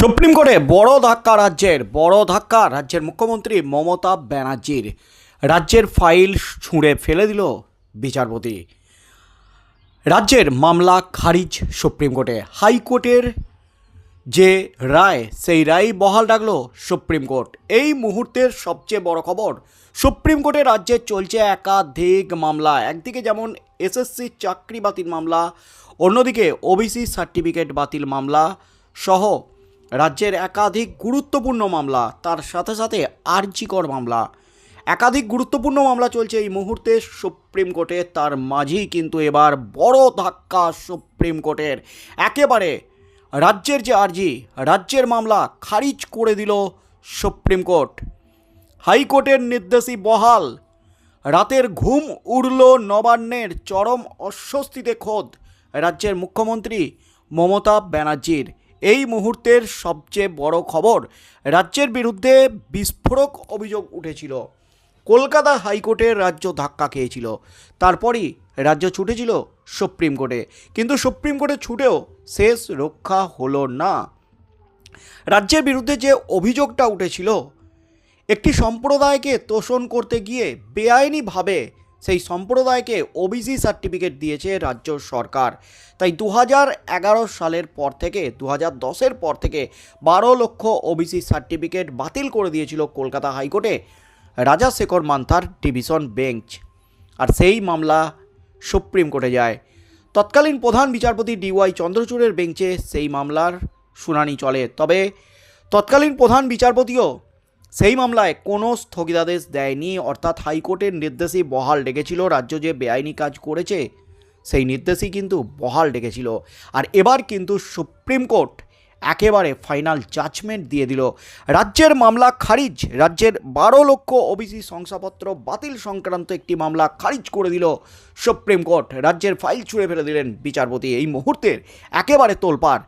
Supreme কোর্টে বড় ধাক্কা রাজ্যের, বড় ধাক্কা রাজ্যের মুখ্যমন্ত্রী মমতা ব্যানার্জির। রাজ্যের ফাইল ছুঁড়ে ফেলে দিল বিচারপতি। রাজ্যের মামলা খারিজ সুপ্রিম কোর্টে। হাইকোর্টের যে রায়, সেই রায় বহাল রাখল সুপ্রিম কোর্ট। এই মুহূর্তের সবচেয়ে বড় খবর, সুপ্রিম কোর্টে রাজ্যে চলছে একাধিক মামলা। একদিকে যেমন এসএসসি চাকরি বাতিল মামলা, অন্যদিকে ওবিসি সার্টিফিকেট বাতিল মামলা সহ রাজ্যের একাধিক গুরুত্বপূর্ণ মামলা, তার সাথে সাথে আর্জিকর মামলা। একাধিক গুরুত্বপূর্ণ মামলা চলছে এই মুহূর্তে সুপ্রিম কোর্টে, তার মাঝেই কিন্তু এবার বড় ধাক্কা সুপ্রিম কোর্টের। একেবারে রাজ্যের যে আর্জি, রাজ্যের মামলা খারিজ করে দিল সুপ্রিম কোর্ট। হাইকোর্টের নির্দেশই বহাল, রাতের ঘুম উড়ল নবান্নের চরম অস্বস্তিতে খোদ রাজ্যের মুখ্যমন্ত্রী মমতা ব্যানার্জির। এই মুহূর্তের সবচেয়ে বড় খবর, রাজ্যের বিরুদ্ধে বিস্ফোরক অভিযোগ উঠেছিল। কলকাতা হাইকোর্টের রাজ্য ধাক্কা খেয়েছিল। তারপরই রাজ্য ছুটেছিল সুপ্রিম কোর্টে। কিন্তু সুপ্রিম কোর্টে ছুটেও শেষ রক্ষা হলো না। রাজ্যের বিরুদ্ধে যে অভিযোগটা উঠেছিল, একটি সম্প্রদায়কে তোষণ করতে গিয়ে বেআইনিভাবে সেই সম্প্রদায়কে ওবিসি সার্টিফিকেট দিয়েছে রাজ্য সরকার। তাই দু সালের পর থেকে দু হাজার দশের পর থেকে বারো লক্ষ ওবিসি সার্টিফিকেট বাতিল করে দিয়েছিল কলকাতা হাইকোর্টে রাজা শেখর মান্থার ডিভিশন বেঞ্চ। আর সেই মামলা সুপ্রিম কোর্টে যায়। তৎকালীন প্রধান বিচারপতি ডিওয়াই চন্দ্রচূড়ের বেঞ্চে সেই মামলার শুনানি চলে। তবে তৎকালীন প্রধান বিচারপতিও সেই মামলায় কোনো স্থগিতাদেশ দেয়নি, অর্থাৎ হাইকোর্টের নির্দেশই বহাল ডেকেছিল, রাজ্য যে বেআইনি কাজ করেছে, সেই নির্দেশই কিন্তু বহাল ডেকেছিল। আর এবার কিন্তু সুপ্রিম কোর্ট একেবারে ফাইনাল জাজমেন্ট দিয়ে দিল। রাজ্যের মামলা খারিজ, রাজ্যের বারো লক্ষ ওবিসি শংসাপত্র বাতিল সংক্রান্ত একটি মামলা খারিজ করে দিল সুপ্রিম কোর্ট। রাজ্যের ফাইল ছুঁড়ে ফেলে দিলেন বিচারপতি। এই মুহূর্তের একেবারে তোলপাড়।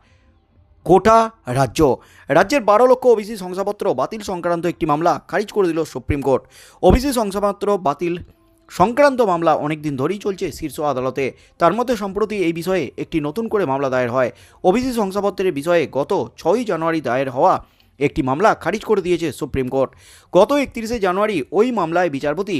গোটা রাজ্য। রাজ্যের বারো লক্ষ ওবিসি শংসাপত্র বাতিল সংক্রান্ত একটি মামলা খারিজ করে দিল সুপ্রিম কোর্ট। ওবিসি শংসাপত্র বাতিল সংক্রান্ত মামলা অনেক দিন ধরেই চলছে শীর্ষ আদালতে। তার মধ্যে সম্প্রতি এই বিষয়ে একটি নতুন করে মামলা দায়ের হয়। ওবিসি শংসাপত্রের বিষয়ে গত ছয়ই জানুয়ারি দায়ের হওয়া একটি মামলা খারিজ করে দিয়েছে সুপ্রিম কোর্ট। গত একত্রিশে জানুয়ারি ওই মামলায় বিচারপতি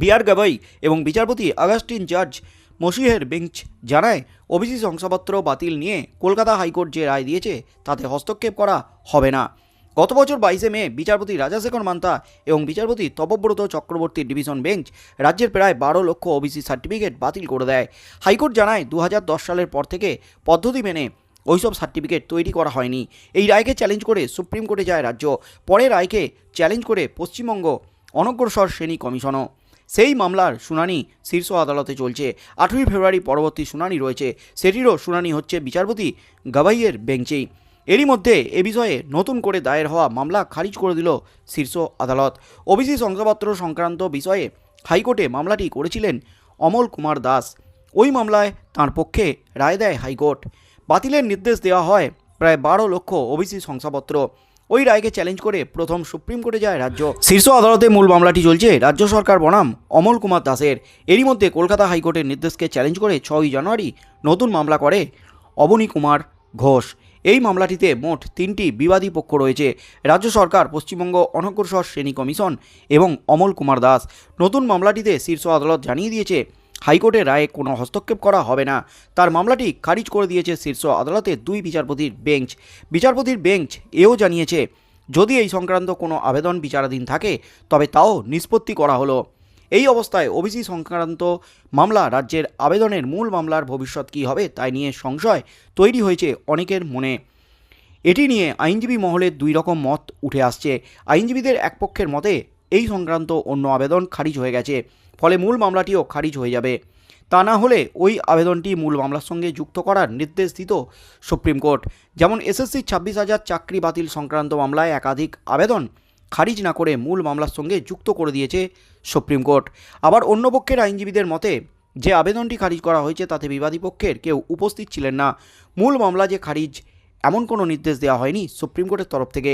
বিআর গাবাই এবং বিচারপতি আগাস্টিন জর্জ মসিহের বেঞ্চ জানায়, ওবিসি শংসাপত্র বাতিল নিয়ে কলকাতা হাইকোর্ট যে রায় দিয়েছে, তাতে হস্তক্ষেপ করা হবে না। গত বছর বাইশে মে বিচারপতি রাজাশেখর মান্তা এবং বিচারপতি তপব্রত চক্রবর্তীর ডিভিশন বেঞ্চ রাজ্যের প্রায় বারো লক্ষ ওবিসি সার্টিফিকেট বাতিল করে দেয়। হাইকোর্ট জানায় দু হাজার দশ সালের পর থেকে পদ্ধতি মেনে ওইসব সার্টিফিকেট তৈরি করা হয়নি। এই রায়কে চ্যালেঞ্জ করে সুপ্রিম কোর্টে যায় রাজ্য। পরে রায়কে চ্যালেঞ্জ করে পশ্চিমবঙ্গ অনগ্রসর শ্রেণি কমিশনও। সেই মামলার শুনানি শীর্ষ আদালতে চলছে। আঠেরোই ফেব্রুয়ারি পরবর্তী শুনানি রয়েছে। সেটিরও শুনানি হচ্ছে বিচারপতি গাবাইয়ের বেঞ্চেই এরই মধ্যে এ বিষয়ে নতুন করে দায়ের হওয়া মামলা খারিজ করে দিল শীর্ষ আদালত। ওবিসি শংসাপত্র সংক্রান্ত বিষয়ে হাইকোর্টে মামলাটি করেছিলেন অমল কুমার দাস। ওই মামলায় তার পক্ষে রায় দেয় হাইকোর্ট। বাতিলের নির্দেশ দেওয়া হয় প্রায় বারো লক্ষ ওবিসি শংসাপত্র। ওই রায়কে চ্যালেঞ্জ করে প্রথম সুপ্রিম কোর্টে যায় রাজ্য। শীর্ষ আদালতে মূল মামলাটি চলছে রাজ্য সরকার বনাম অমল কুমার দাসের। এরই মধ্যে কলকাতা হাইকোর্টের নির্দেশকে চ্যালেঞ্জ করে ছয়ই জানুয়ারি নতুন মামলা করে অবনী কুমার ঘোষ। এই মামলাটিতে মোট তিনটি বিবাদী পক্ষ রয়েছে। রাজ্য সরকার, পশ্চিমবঙ্গ অনগ্রসর শ্রেণি কমিশন এবং অমল কুমার দাস। নতুন মামলাটিতে শীর্ষ আদালত জানিয়ে দিয়েছে হাইকোর্টের রায়ে কোনো হস্তক্ষেপ করা হবে না। তার মামলাটি খারিজ করে দিয়েছে শীর্ষ আদালতের দুই বিচারপতির বেঞ্চ। বিচারপতির বেঞ্চ এও জানিয়েছে, যদি এই সংক্রান্ত কোনো আবেদন বিচারাধীন থাকে, তবে তাও নিষ্পত্তি করা হলো। এই অবস্থায় ওবিসি সংক্রান্ত মামলা রাজ্যের আবেদনের মূল মামলার ভবিষ্যৎ কী হবে তাই নিয়ে সংশয় তৈরি হয়েছে অনেকের মনে। এটি নিয়ে আইনজীবী মহলের দুই রকম মত উঠে আসছে। আইনজীবীদের এক পক্ষের মতে, এই সংক্রান্ত অন্য আবেদন খারিজ হয়ে গেছে। ফলে মূল মামলাটিও খারিজ হয়ে যাবে। তা না হলে ওই আবেদনটি মূল মামলার সঙ্গে যুক্ত করার নির্দেশ দিত সুপ্রিম কোর্ট। যেমন এসএসসি ছাব্বিশ হাজার চাকরি বাতিল সংক্রান্ত মামলায় একাধিক আবেদন খারিজ না করে মূল মামলার সঙ্গে যুক্ত করে দিয়েছে সুপ্রিম কোর্ট। আবার অন্য পক্ষের আইনজীবীদের মতে, যে আবেদনটি খারিজ করা হয়েছে তাতে বিবাদী পক্ষের কেউ উপস্থিত ছিলেন না। মূল মামলা যে খারিজ, এমন কোনো নির্দেশ দেওয়া হয়নি সুপ্রিম কোর্টের তরফ থেকে।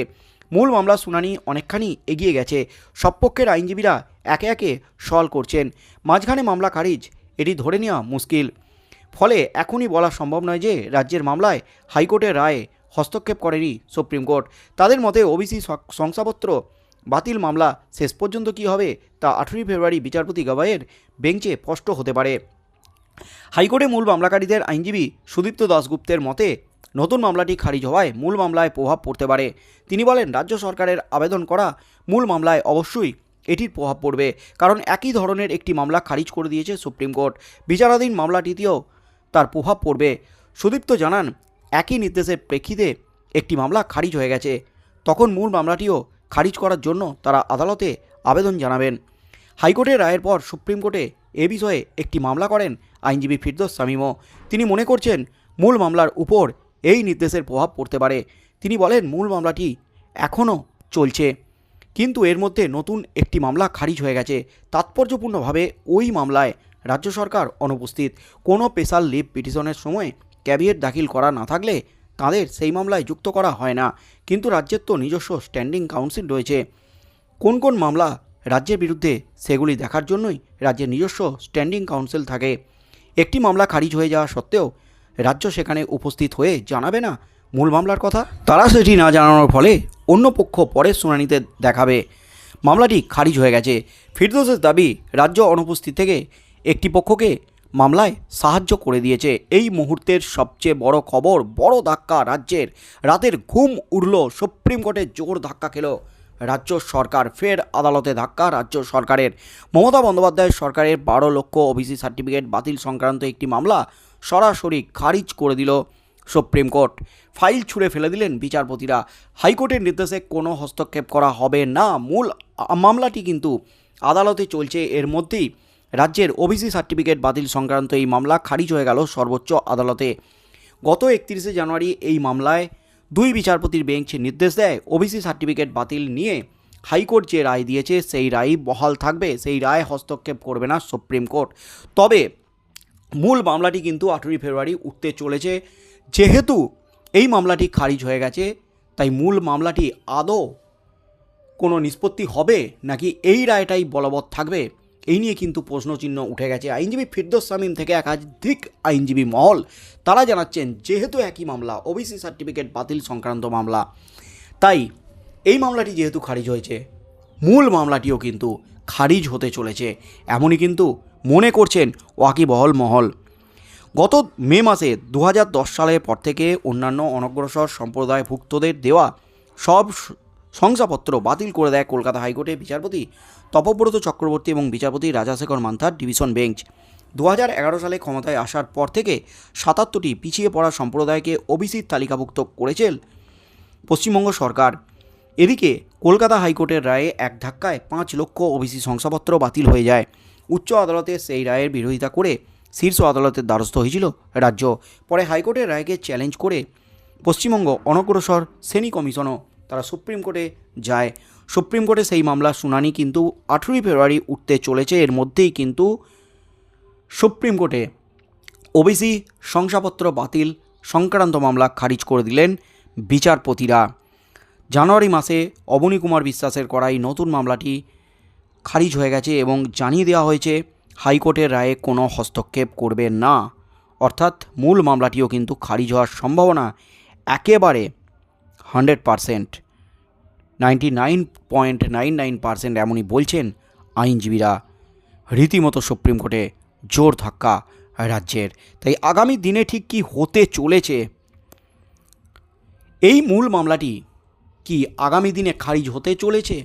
মূল মামলার শুনানি অনেকখানি এগিয়ে গেছে। সব পক্ষের আইনজীবীরা একে একে সল করছেন। মাঝখানে মামলা খারিজ, এটি ধরে নেওয়া মুশকিল। ফলে এখনই বলা সম্ভব নয় যে রাজ্যের মামলায় হাইকোর্টের রায়ে হস্তক্ষেপ করেনি সুপ্রিম কোর্ট। তাদের মতে ওবিসি শংসাপত্র বাতিল মামলা শেষ পর্যন্ত কী হবে তা আঠেরোই ফেব্রুয়ারি বিচারপতি গাবাইয়ের বেঞ্চে স্পষ্ট হতে পারে। হাইকোর্টে মূল মামলাকারীদের আইনজীবী সুদীপ্ত দাশগুপ্তের মতে নতুন মামলাটি খারিজ হওয়ায় মূল মামলায় প্রভাব পড়তে পারে। তিনি বলেন, রাজ্য সরকারের আবেদন করা মূল মামলায় অবশ্যই এটির প্রভাব পড়বে, কারণ একই ধরনের একটি মামলা খারিজ করে দিয়েছে সুপ্রিম কোর্ট। বিচারাধীন মামলাটিতেও তার প্রভাব পড়বে। সুদীপ্ত জানান, একই নির্দেশের প্রেক্ষিতে একটি মামলা খারিজ হয়ে গেছে। তখন মূল মামলাটিও খারিজ করার জন্য তারা আদালতে আবেদন জানাবেন। হাইকোর্টের রায়ের পর সুপ্রিম কোর্টে এ বিষয়ে একটি মামলা করেন আইনজীবী ফিরদোস সামিমও তিনি মনে করছেন, মূল মামলার উপর এই নির্দেশের প্রভাব পড়তে পারে। তিনি বলেন, মূল মামলাটি এখনও চলছে, কিন্তু এর মধ্যে নতুন একটি মামলা খারিজ হয়ে গেছে। তাৎপর্যপূর্ণভাবে ওই মামলায় রাজ্য সরকার অনুপস্থিত। কোনো স্পেশাল লিভ পিটিশনের সময় ক্যাবিয়েট দাখিল করা না থাকলে তাদের সেই মামলায় যুক্ত করা হয় না, কিন্তু রাজ্যের তো নিজস্ব স্ট্যান্ডিং কাউন্সিল রয়েছে। কোন কোন মামলা রাজ্যের বিরুদ্ধে, সেগুলি দেখার জন্যই রাজ্যের নিজস্ব স্ট্যান্ডিং কাউন্সিল থাকে। একটি মামলা খারিজ হয়ে যাওয়া সত্ত্বেও রাজ্য সেখানে উপস্থিত হয়ে জানাবে না মূল মামলার কথা? তারা সেটি না জানানোর ফলে অন্য পক্ষ পরের শুনানিতে দেখাবে। মামলাটি খারিজ হয়ে গেছে। ফিরদোসের দাবি, রাজ্য অনুপস্থিত থেকে একটি পক্ষকে মামলায় সাহায্য করে দিয়েছে। এই মুহূর্তের সবচেয়ে বড় খবর, বড় ধাক্কা রাজ্যের। রাতের ঘুম উড়ল, সুপ্রিম কোর্টে জোর ধাক্কা খেল। রাজ্য সরকার ফের আদালতে ধাক্কা, রাজ্য সরকারের। মমতা বন্দ্যোপাধ্যায় সরকারের বারো লক্ষ ওবিসি সার্টিফিকেট বাতিল সংক্রান্ত একটি মামলা সরাসরি খারিজ করে দিল সুপ্রিম কোর্ট। ফাইল ছুঁড়ে ফেলে দিলেন বিচারপতিরা। হাইকোর্টের নির্দেশে কোনো হস্তক্ষেপ করা হবে না। মূল মামলাটি কিন্তু আদালতে চলছে। এর মধ্যেই রাজ্যের ওবিসি সার্টিফিকেট বাতিল সংক্রান্ত এই মামলা খারিজ হয়ে গেল সর্বোচ্চ আদালতে। গত একত্রিশে জানুয়ারি এই মামলায় দুই বিচারপতির বেঞ্চ নির্দেশ দেয়। ওবিসি সার্টিফিকেট বাতিল নিয়ে হাইকোর্ট যে রায় দিয়েছে, সেই রায় বহাল থাকবে। সেই রায় হস্তক্ষেপ করবে না সুপ্রিম কোর্ট। তবে মূল মামলাটি কিন্তু আঠেরোই ফেব্রুয়ারি উঠতে চলেছে। যেহেতু এই মামলাটি খারিজ হয়ে গেছে, তাই মূল মামলাটি আদৌ কোনো নিষ্পত্তি হবে নাকি এই রায়টাই বলবৎ থাকবে, এই নিয়ে কিন্তু প্রশ্নচিহ্ন উঠে গেছে। আইনজীবী ফিরদোস সামিম থেকে একাধিক আইনজীবী মহল তারা জানাচ্ছেন, যেহেতু একই মামলা, ওবিসি সার্টিফিকেট বাতিল সংক্রান্ত মামলা, তাই এই মামলাটি যেহেতু খারিজ হয়েছে, মূল মামলাটিও কিন্তু খারিজ হতে চলেছে, এমনই কিন্তু মনে করছেন ওয়াকিবহল মহল। গত মে মাসে দু হাজার দশ সালের পর থেকে অন্যান্য অনগ্রসর সম্প্রদায়ভুক্তদের দেওয়া সব শংসাপত্র বাতিল করে দেয় কলকাতা হাইকোর্টের বিচারপতি তপব্রত চক্রবর্তী এবং বিচারপতি রাজাশেখর মান্থার ডিভিশন বেঞ্চ। দু হাজার এগারো সালে ক্ষমতায় আসার পর থেকে সাতাত্তরটি পিছিয়ে পড়া সম্প্রদায়কে ওবিসির তালিকাভুক্ত করেছেন পশ্চিমবঙ্গ সরকার। এদিকে কলকাতা হাইকোর্টের রায়ে এক ধাক্কায় পাঁচ লক্ষ ওবিসি শংসাপত্র বাতিল হয়ে যায়। উচ্চ আদালতে সেই রায়ের বিরোধিতা করে শীর্ষ আদালতের দ্বারস্থ হয়েছিল রাজ্য। পরে হাইকোর্টের রায়কে চ্যালেঞ্জ করে পশ্চিমবঙ্গ অনগ্রসর শ্রেণি কমিশনও তারা সুপ্রিম কোর্টে যায়। সুপ্রিম কোর্টে সেই মামলার শুনানি কিন্তু আঠেরোই ফেব্রুয়ারি উঠতে চলেছে। এর মধ্যেই কিন্তু সুপ্রিম কোর্টে ওবিসি শংসাপত্র বাতিল, সংক্রান্ত মামলা খারিজ করে দিলেন বিচারপতিরা। জানুয়ারি মাসে অবনী কুমার বিশ্বাসের করা এই নতুন মামলাটি খারিজ হয়ে গেছে এবং জানিয়ে দেওয়া হয়েছে, হাইকোর্টের রায়ে কোনো হস্তক্ষেপ করবে না। অর্থাৎ মূল মামলাটিও কিন্তু খারিজ হওয়ার সম্ভাবনা একেবারে hundred percent. Ninety nine point nine nine percent এমনই বলছেন আইনজীবীরা। রীতিমতো সুপ্রিম কোর্টে জোর ধাক্কা রাজ্যের। তাই আগামী দিনে ঠিক কি হতে চলেছে? এই মূল মামলাটি কি আগামী দিনে খারিজ হতে চলেছে?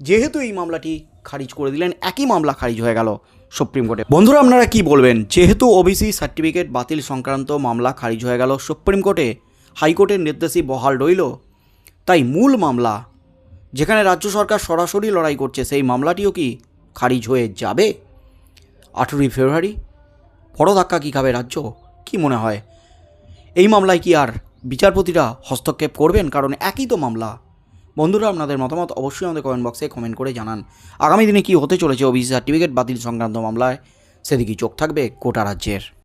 যেহেতু এই মামলাটি খারিজ করে দিলেন, একই মামলা খারিজ হয়ে গেল সুপ্রিম কোর্টে। বন্ধুরা, আপনারা কি বলবেন? যেহেতু ওবিসি সার্টিফিকেট বাতিল সংক্রান্ত মামলা খারিজ হয়ে গেল সুপ্রিম কোর্টে, হাইকোর্টের নির্দেশই বহাল রইল। তাই মূল মামলা, যেখানে রাজ্য সরকার সরাসরি লড়াই করছে, সেই মামলাটিও কি খারিজ হয়ে যাবে? আঠেরোই ফেব্রুয়ারি, বড় ধাক্কা কী খাবে রাজ্য? কি মনে হয়? এই মামলায় কি আর বিচারপতিরা হস্তক্ষেপ করবেন কারণ একই তো মামলা। বন্ধুরা, আপনাদের মতামত অবশ্যই আমাদের কমেন্ট বক্সে কমেন্ট করে জানান। আগামী দিনে কি হতে চলেছে ওবিসি সার্টিফিকেট বাতিল সংক্রান্ত মামলায়? সেদিকেই চোখ থাকবে কোটা রাজ্যের।